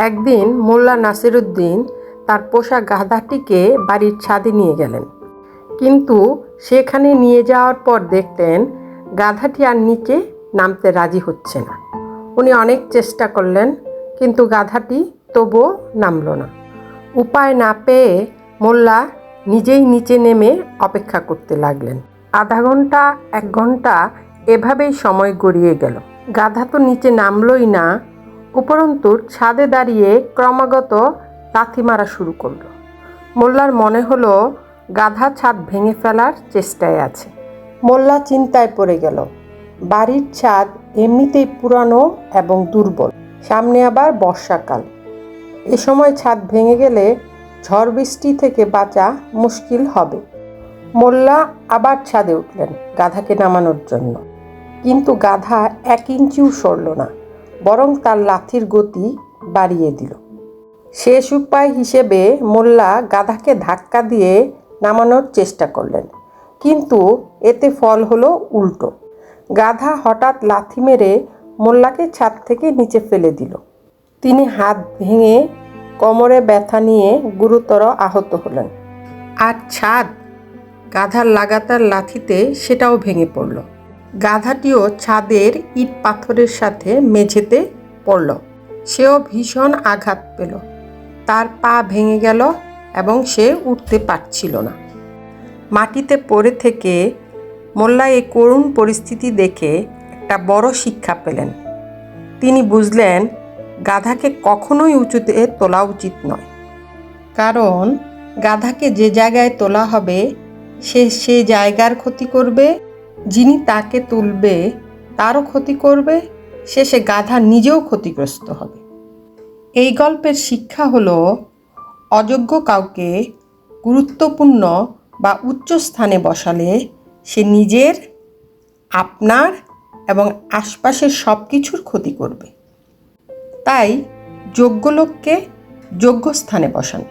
একদিন মোল্লা নাসিরুদ্দিন তার পোষা গাধাটিকে বাড়ির ছাদে নিয়ে গেলেন। কিন্তু সেখানে নিয়ে যাওয়ার পর দেখলেন গাধাটি আর নিচে নামতে রাজি হচ্ছে না। উনি অনেক চেষ্টা করলেন, কিন্তু গাধাটি তবুও নামলো না। উপায় না পেয়ে মোল্লা নিজেই নিচে নেমে অপেক্ষা করতে লাগলেন। আধা ঘণ্টা এক ঘণ্টা এভাবেই সময় গড়িয়ে গেল। গাধা তো নিচে নামলই না উপরন্তু ছাদে দাঁড়িয়ে ক্রমাগত লাথি মারা শুরু করল। মোল্লার মনে হলো গাধা ছাদ ভেঙে ফেলার চেষ্টায় আছে। মোল্লা চিন্তায় পড়ে গেল। বাড়ির ছাদ এমনিতেই পুরানো এবং দুর্বল। সামনে আবার বর্ষাকাল। এ সময় ছাদ ভেঙে গেলে ঝড় বৃষ্টি থেকে বাঁচা মুশকিল হবে। মোল্লা আবার ছাদে উঠলেন গাধাকে নামানোর জন্য। কিন্তু গাধা এক ইঞ্চিও সরল না। বরং তার লাথির গতি বাড়িয়ে দিল। শেষ উপায় হিসেবে মোল্লা গাধাকে ধাক্কা দিয়ে নামানোর চেষ্টা করলেন, কিন্তু এতে ফল হলো উল্টো। গাধা হঠাৎ লাথি মেরে মোল্লাকে ছাদ থেকে নিচে ফেলে দিল। তিনি হাত ভেঙে কোমরে ব্যথা নিয়ে গুরুতর আহত হলেন। আর ছাদ, গাধার লাগাতার লাথিতে সেটাও ভেঙে পড়ল। গাধাটিও ছাদের ইট পাথরের সাথে মেঝেতে পড়ল। সেও ভীষণ আঘাত পেল। তার পা ভেঙে গেল এবং সে উঠতে পারছিল না। মাটিতে পড়ে থেকে মোল্লা এই করুণ পরিস্থিতি দেখে একটা বড় শিক্ষা পেলেন। তিনি বুঝলেন, গাধাকে কখনোই উঁচুতে তোলা উচিত নয়। কারণ গাধাকে যে জায়গায় তোলা হবে, সে সে জায়গার ক্ষতি করবে। যিনি তাকে তুলবে, তারও ক্ষতি করবে শেষে গাধা নিজেও ক্ষতিগ্রস্ত হবে। এই গল্পের শিক্ষা হলো, অযোগ্য কাউকে গুরুত্বপূর্ণ বা উচ্চ স্থানে বসালে সে নিজের, আপনার এবং আশপাশের সব কিছুর ক্ষতি করবে। তাই যোগ্য লোককে যোগ্য স্থানে বসান।